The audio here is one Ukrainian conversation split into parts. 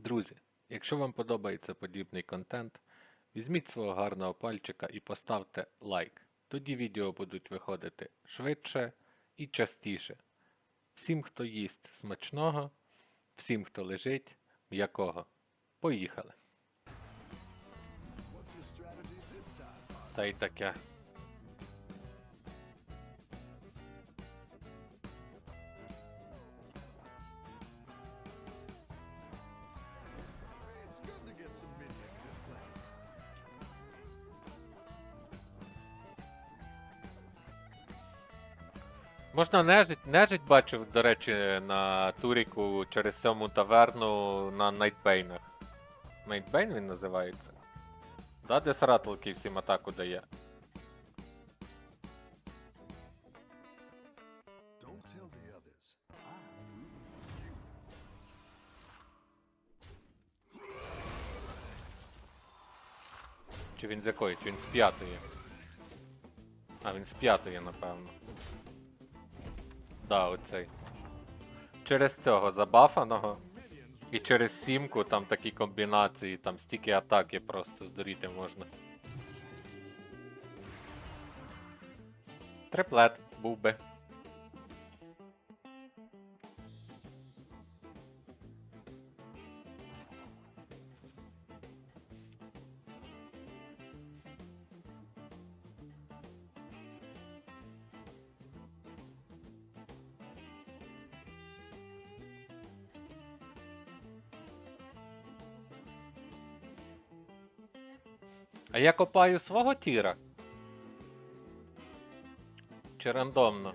Друзі, якщо вам подобається подібний контент, візьміть свого гарного пальчика і поставте лайк. Тоді відео будуть виходити швидше і частіше. Всім, хто їсть смачного, всім, хто лежить, м'якого. Поїхали. Та й таке. Можна нежить, нежить бачив, до речі, на туріку через сьому таверну на Найтбейнах. Найтбейн він називається? Да, де саратлки всім атаку дає. Чи він з якої? Чи він з п'ятої? А, він з п'ятої, напевно. Да, оцей. Через цього забафаного. І через сімку там такі комбінації, там стільки атаки просто здуріти можна. Триплет був би. Я копаю свого тіра? Чи рандомно?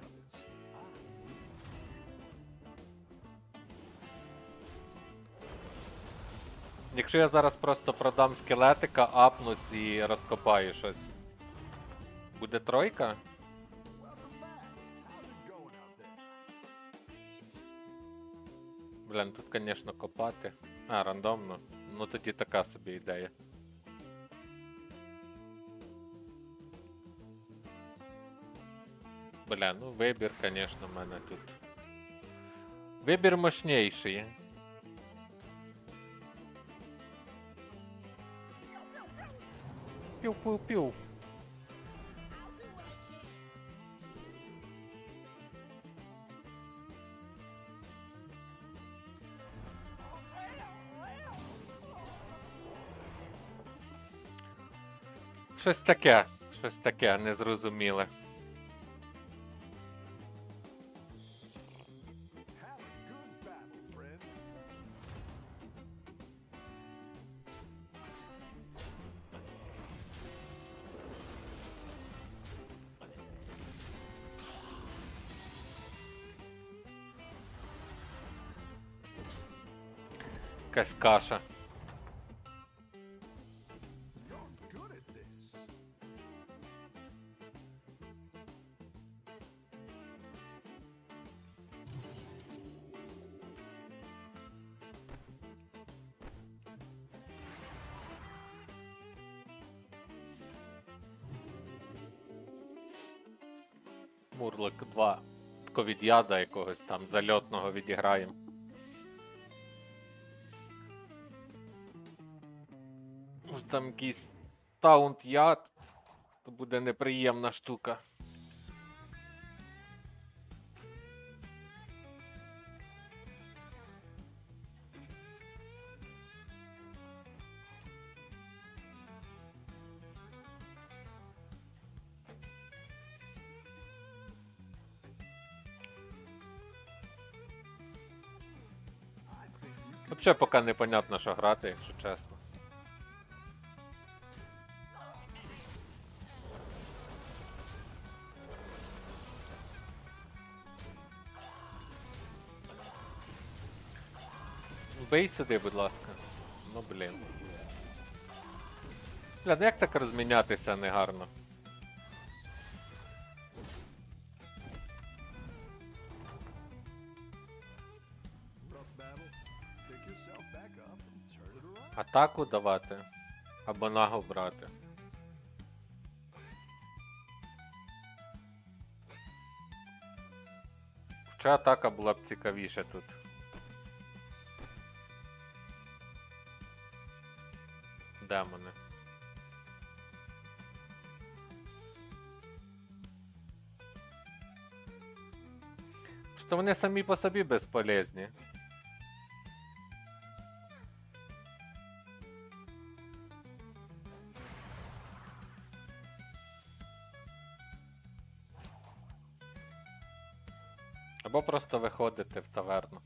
Якщо я зараз просто продам скелетика, апнусь і розкопаю щось. Буде тройка? Блін, тут, звісно, копати. А, рандомно. Ну тоді така собі ідея. Бля, ну вибір, звісно, в мене тут. Вибір мощніший. Пів-пів-пів. Щось таке, щось таке незрозуміле. Якась каша. Мурлик 2. Ковід'яда якогось там зальотного відіграємо. Там якийсь таунт яд, то буде неприємна штука. Взагалі поки непонятно, що грати, якщо чесно. Бей сюди, будь ласка. Ну блін. Бля, ну як так розмінятися негарно? Атаку давати. Або нагу брати. Хоча атака була б цікавіша тут. Демони. Що вони самі по собі безполезні. Або просто виходити в таверну.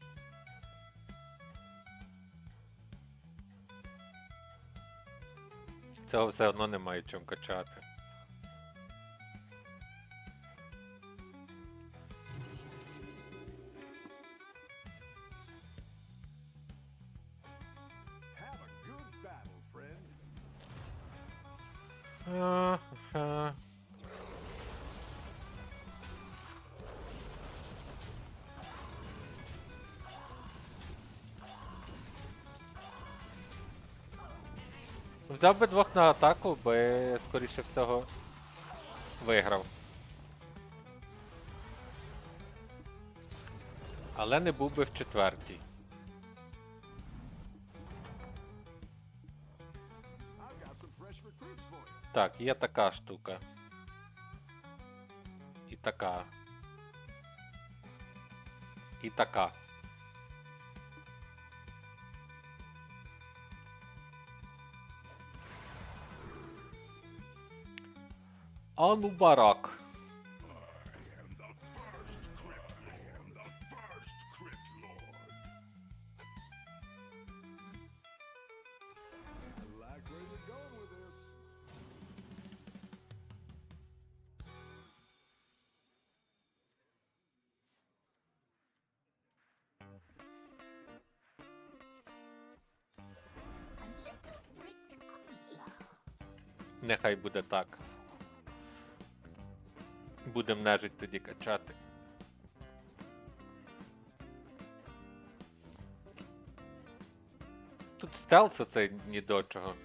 Цього все одно немає чим качати. Взяв би двох на атаку, би скоріше всього виграв. Але не був би в четвертій. Так, є така штука. І така. І така. This. Нехай буде так. Будем нежить тоді качати. Тут стелс оцей ні до чого.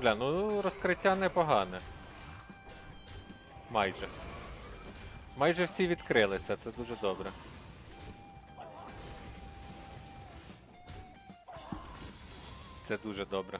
Бля, ну розкриття непогане. Майже. Майже всі відкрилися, це дуже добре. Це дуже добре.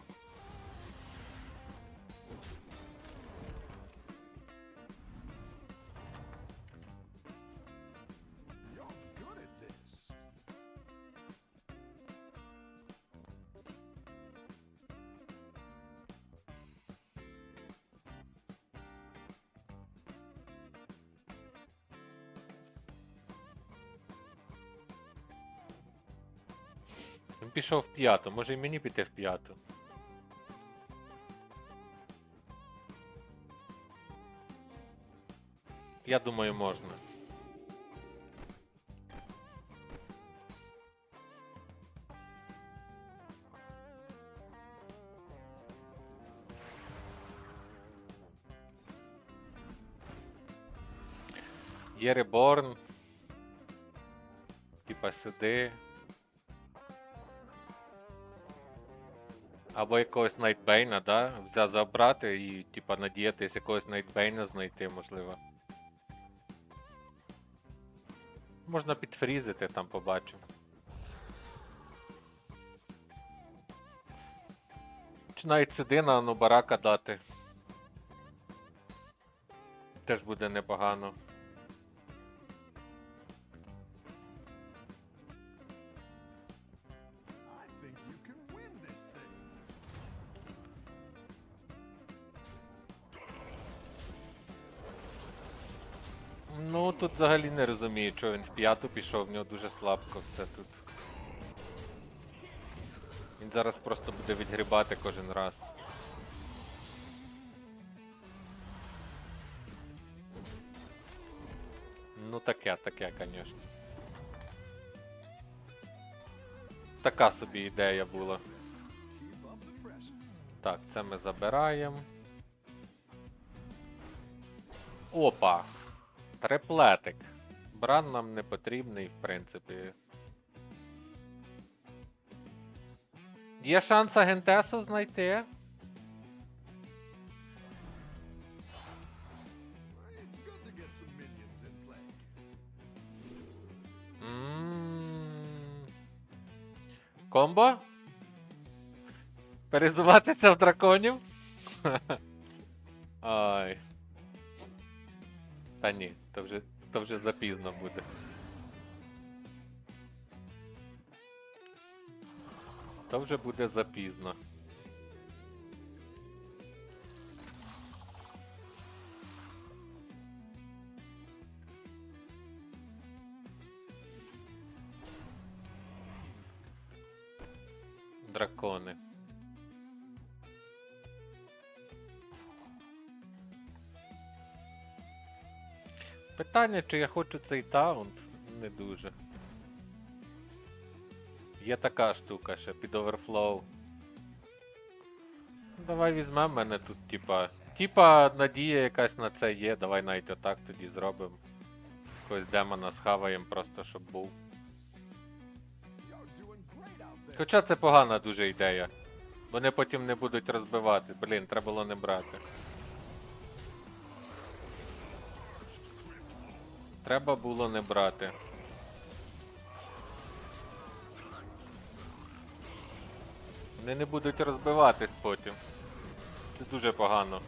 Пішов в п'яту, може і мені піти в п'яту. Я думаю, можна. Є реборн. Типа сюди. Або якогось Найтбейна, да? Взяти забрати і, типа, надіятись якогось Найтбейна знайти, можливо. Можна підфрізити, там побачимо. Чи навіть сюди на Нубарака дати. Теж буде непогано. Тут взагалі не розумію, чого він в п'яту пішов, в нього дуже слабко все тут. Він зараз просто буде відгрібати кожен раз. Ну таке, таке, звісно. Така собі ідея була. Так, це ми забираємо. Опа. Триплетик. Бран нам не потрібний, в принципі. Є шанс Агентесу знайти. Комбо? Перезуватися в драконів? Ай. Та ні, то вже, то вже запізно буде. То вже буде запізно. Питання, чи я хочу цей таунт, не дуже. Є така штука ще під оверфлоу. Давай візьмемо мене тут, типа. Типа надія якась на це є, давай навіть отак тоді зробимо. Якогось демона схаваємо просто, щоб був. Хоча це погана дуже ідея. Вони потім не будуть розбивати. Блін, треба було не брати. Треба було не брати. Вони не будуть розбиватись потім. Це дуже погано.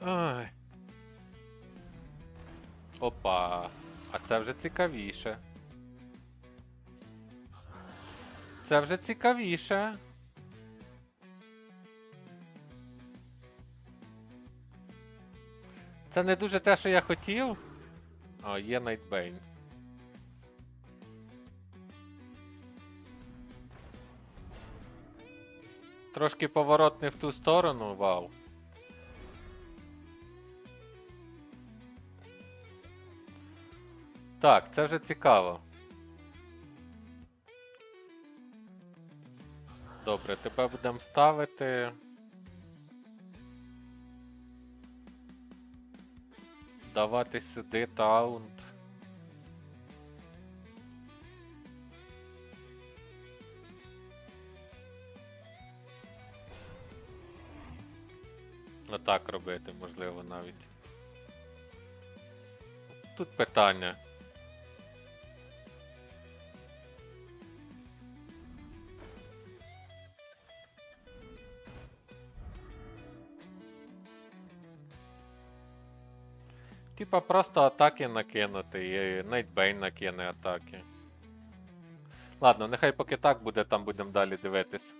Ай. Опа. А це вже цікавіше. Це вже цікавіше. Це не дуже те, що я хотів. А, є Найтбейн. Трошки поворот не в ту сторону, вау. Так, це вже цікаво. Добре, тебе будемо ставити. Давати сюди таунт. Отак робити, можливо, навіть. Тут питання. Типа просто атаки накинути і Найтбейн накине атаки. Ладно, нехай поки так буде, там будемо далі дивитись.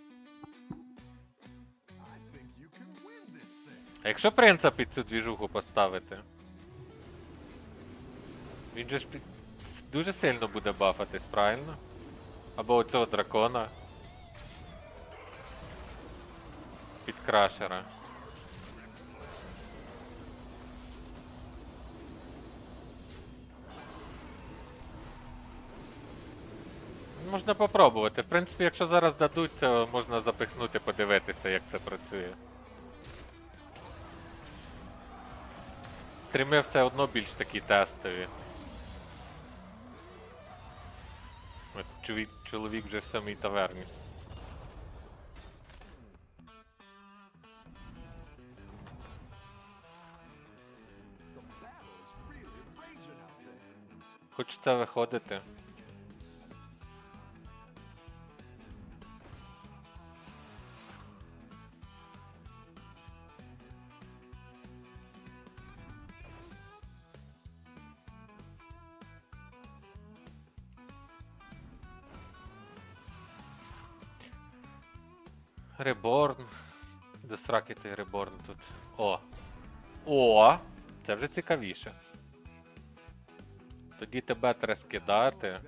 А якщо принца під цю двіжуху поставити? Він же ж під... дуже сильно буде бафатись, правильно? Або оцього дракона. Під Можна попробувати. В принципі, якщо зараз дадуть, то можна запихнути, подивитися, як це працює. Стріми все одно більш такі тестові. Чоловік, вже в самій таверні. Хочеться виходити. Реборн. Де сраки ти реборн тут. О! О! Це вже цікавіше. Тоді тебе треба скидати.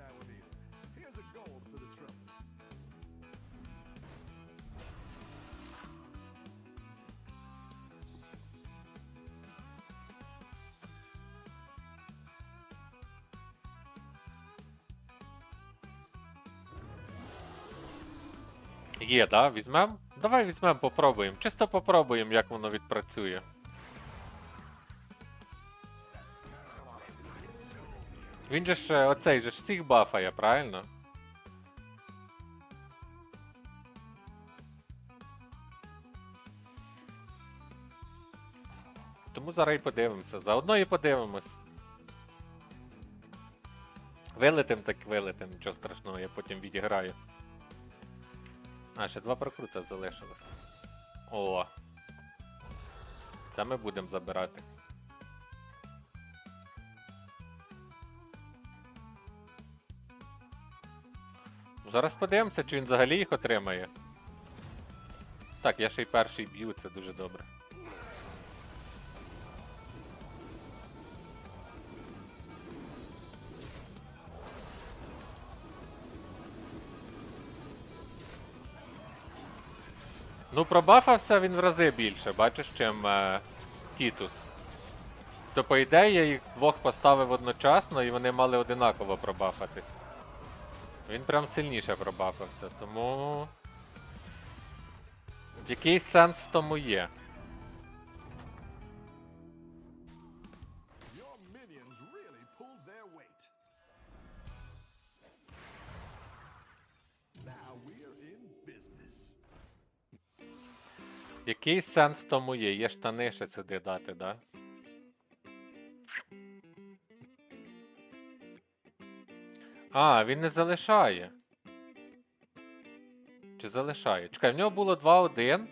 Є, да? Візьмем? Давай візьмем, попробуємо. Чисто попробуємо, як воно відпрацює. Він же ж е, оцей же ж всіх бафає, правильно? Тому зараз і подивимося. Заодно і подивимось. Вилетим так вилетим, нічого страшного, я потім відіграю. А, ще два прокрута залишилось. О. Це ми будемо забирати. Зараз подивимося, чи він взагалі їх отримає. Так, я ще й перший б'ю, це дуже добре. Ну, пробафався він в рази більше, бачиш, чим е, Тітус. То, по ідеї, я їх двох поставив одночасно і вони мали одинаково пробафатись. Він прям сильніше пробафався, тому. Якийсь сенс в тому є. Який сенс в тому є? Є штани ще сюди дати, да? А, він не залишає. Чи залишає? Чекай, в нього було 2-1,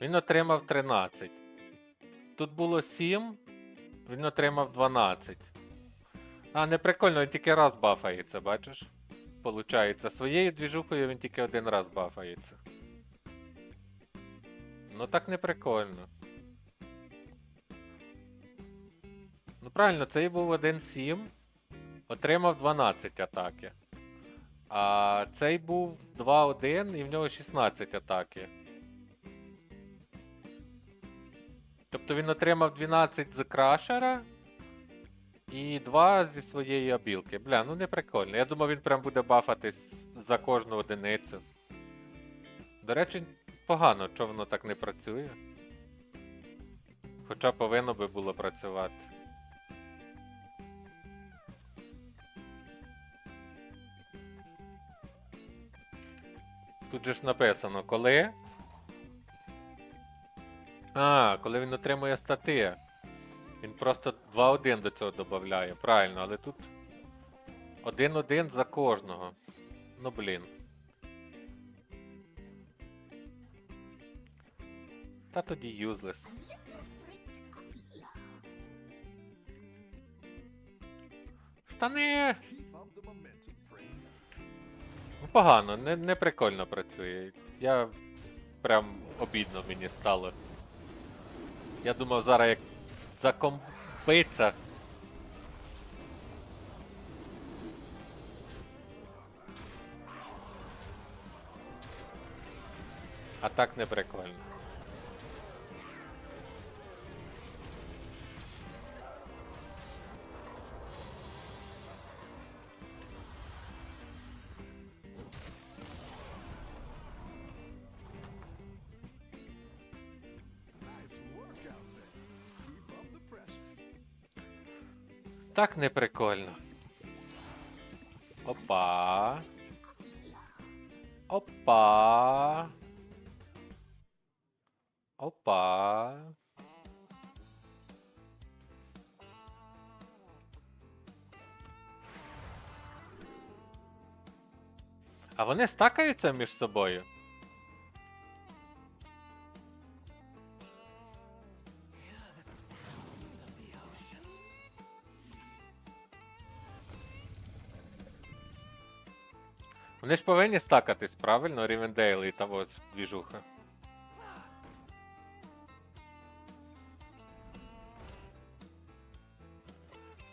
він отримав 13. Тут було 7, він отримав 12. А, не прикольно, він тільки раз бафається, бачиш? Получається, своєю двіжухою він тільки один раз бафається. Ну так не прикольно. Ну правильно, цей був 1-7, отримав 12 атаки. А цей був 2-1 і в нього 16 атаки. Тобто він отримав 12 з крашера і 2 зі своєї обілки. Бля, ну не прикольно. Я думав, він прям буде бафатись за кожну одиницю. До речі, погано, що воно так не працює. Хоча повинно би було працювати. Тут же ж написано, коли. А, коли він отримує стати. Він просто 2-1 до цього додає. Правильно, але тут 1-1 за кожного. Ну блін. Та тоді юзлес. Штани! Ну, погано, не, не прикольно працює. Я прям обідно мені стало. Я думав зараз як закомпиться. А так не прикольно. Так не прикольно. Опа. Опа. Опа. А вони стакаються між собою? Вони ж повинні стакатись, правильно? Рівендейл і того ж двіжуха.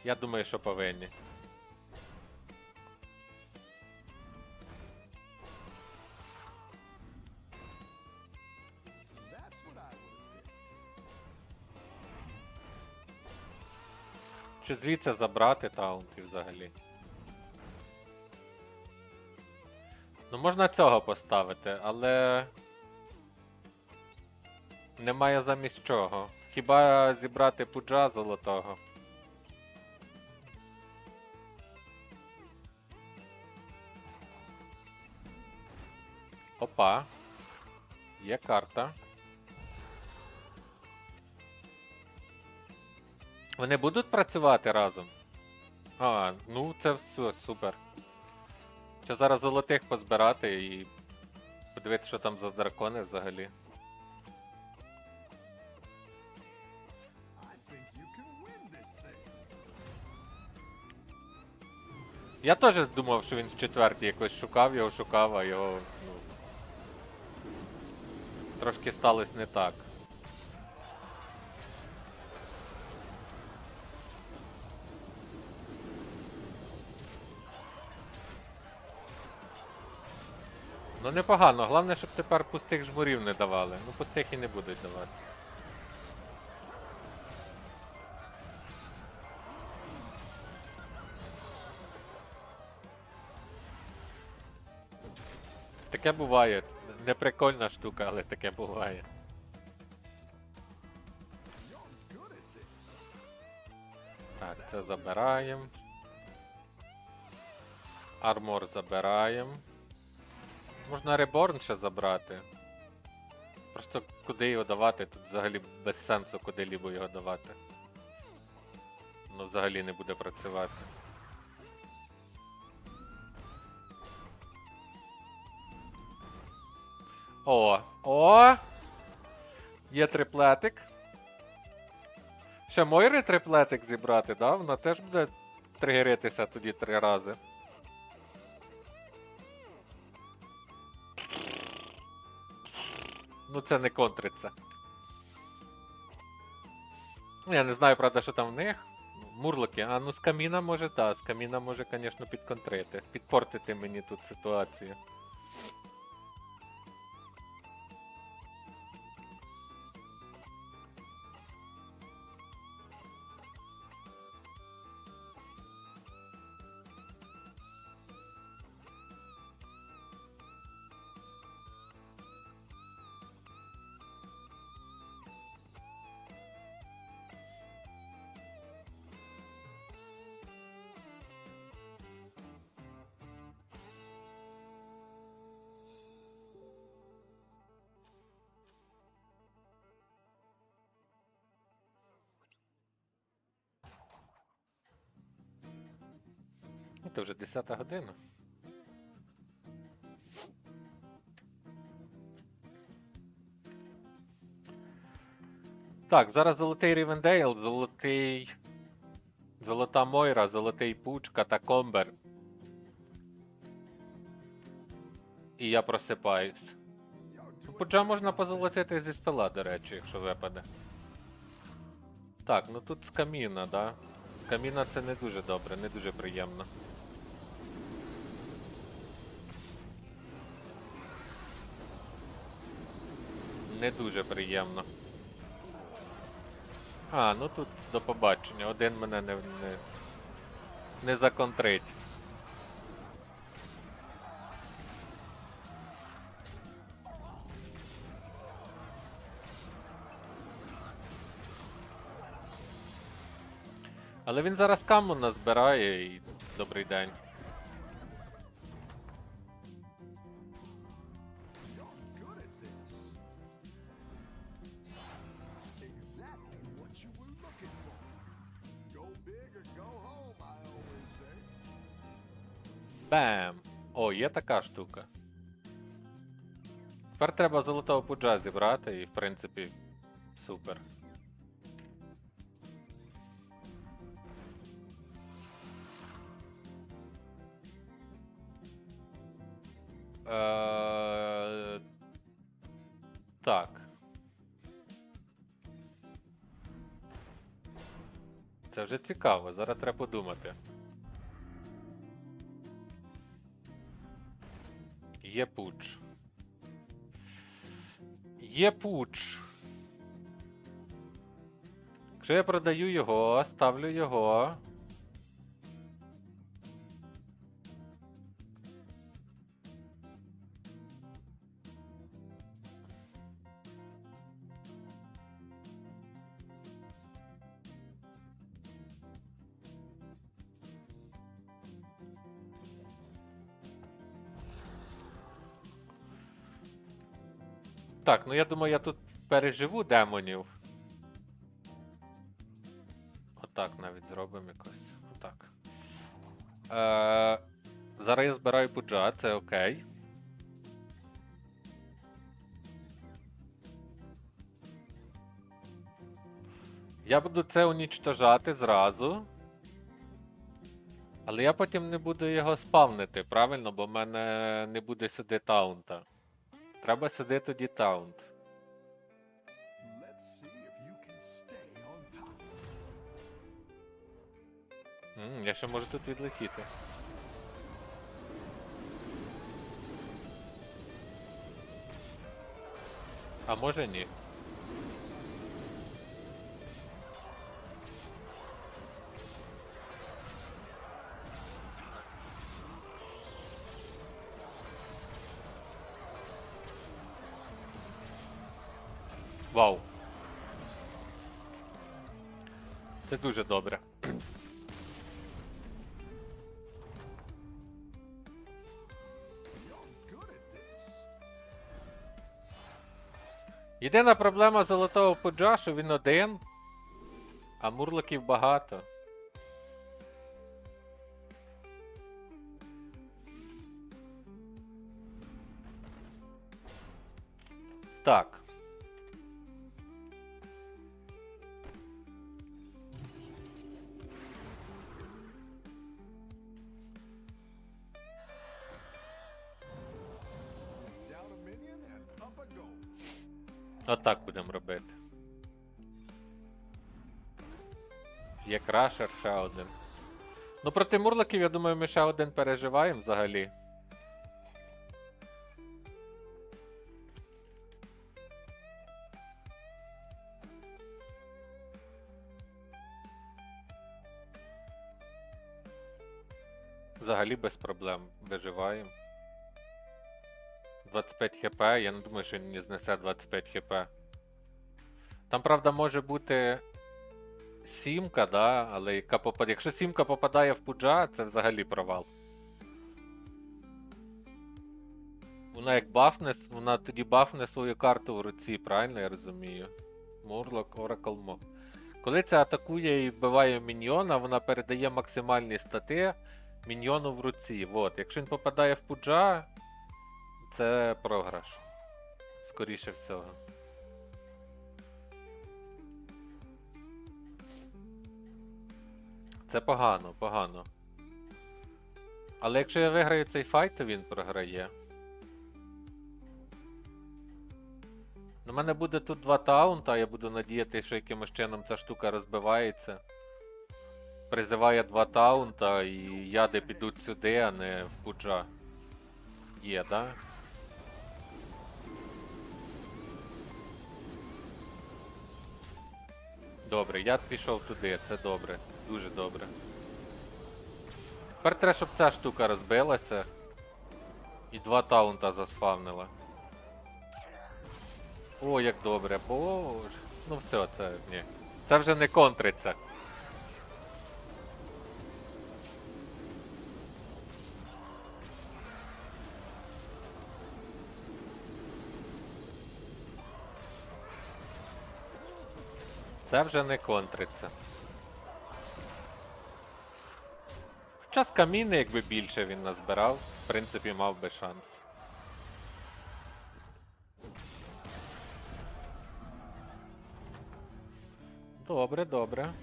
Я думаю, що повинні. Чи звідси забрати таунти взагалі? Ну, можна цього поставити, але. Немає замість чого. Хіба зібрати пуджа золотого? Опа. Є карта. Вони будуть працювати разом? А, ну це все, супер. Ще зараз золотих позбирати і подивитися, що там за дракони взагалі. Я теж думав, що він в четвертій якось шукав його, шукав, а його. Ну, трошки сталося не так. Ну непогано, головне, щоб тепер пустих жмурів не давали. Ну пустих і не будуть давати. Таке буває. Не прикольна штука, але таке буває. Так, це забираємо. Армор забираємо. Можна реборн ще забрати. Просто куди його давати? Тут взагалі без сенсу куди-лібо його давати. Воно взагалі не буде працювати. О! О! Є триплетик. Ще Мойри триплетик зібрати, да? Вона теж буде тригеритися тоді три рази. Ну це не контриться. Я не знаю, правда, що там в них. Мурлоки, а ну з каміна може, так, з каміна може, звісно, підконтрити. Підпортити мені тут ситуацію. Ну, Це вже 10 година. Так, зараз золотий Рівендейл, золотий. Золота Мойра, золотий Пуч, Катакомбер. І я просипаюсь. Doing Пуджа можна позолотити зі спила, до речі, якщо випаде. Так, ну тут з каміна, да? З це не дуже добре, не дуже приємно. Не дуже приємно. А, ну тут до побачення. Один мене не, не, не законтрить. Але він зараз каму назбирає і добрий день. Бем! О, є така штука. Тепер треба золотого пуджа зібрати і, в принципі, супер. Е, Так. Це вже цікаво, зараз треба подумати. Є пуч. Є пуч. Якщо я продаю його, ставлю його. Так, ну я думаю, я тут переживу демонів. Отак навіть зробимо якось. Отак. Е, зараз я збираю пуджа, це окей. Я буду це унічтожати зразу. Але я потім не буду його спавнити, правильно? Бо в мене не буде сюди таунта. Треба сюди тоді таунт. М, я ще можу тут відлетіти. А може ні. Вау. Це дуже добре. Єдина проблема золотого пуджа, що він один, а мурлоків багато. Так. Крашер ще один. Ну проти мурлоків, я думаю, ми ще один переживаємо взагалі. Взагалі без проблем виживаємо. 25 хп, я не думаю, що він не знесе 25 хп. Там, правда, може бути сімка, да? але яка попад... якщо сімка попадає в пуджа, це взагалі провал. Вона як бафне, вона тоді бафне свою карту в руці, правильно я розумію? Мурлок, Oracle Мок. Коли це атакує і вбиває міньйона, вона передає максимальні стати міньйону в руці. Вот. Якщо він попадає в пуджа, це програш. Скоріше всього. Це погано, погано. Але якщо я виграю цей файт, то він програє. У мене буде тут два таунта, я буду надіяти, що якимось чином ця штука розбивається. Призиває два таунта і яди підуть сюди, а не в пуджа. Є, да? Добре, я пішов туди, це добре. Дуже добре. Тепер треба, щоб ця штука розбилася. І два таунта заспавнила. О, як добре, боже. Ну все, це ні. Це вже не контриться. Це вже не контриться. З каміни, якби більше він назбирав, в принципі, мав би шанс. Добре, добре.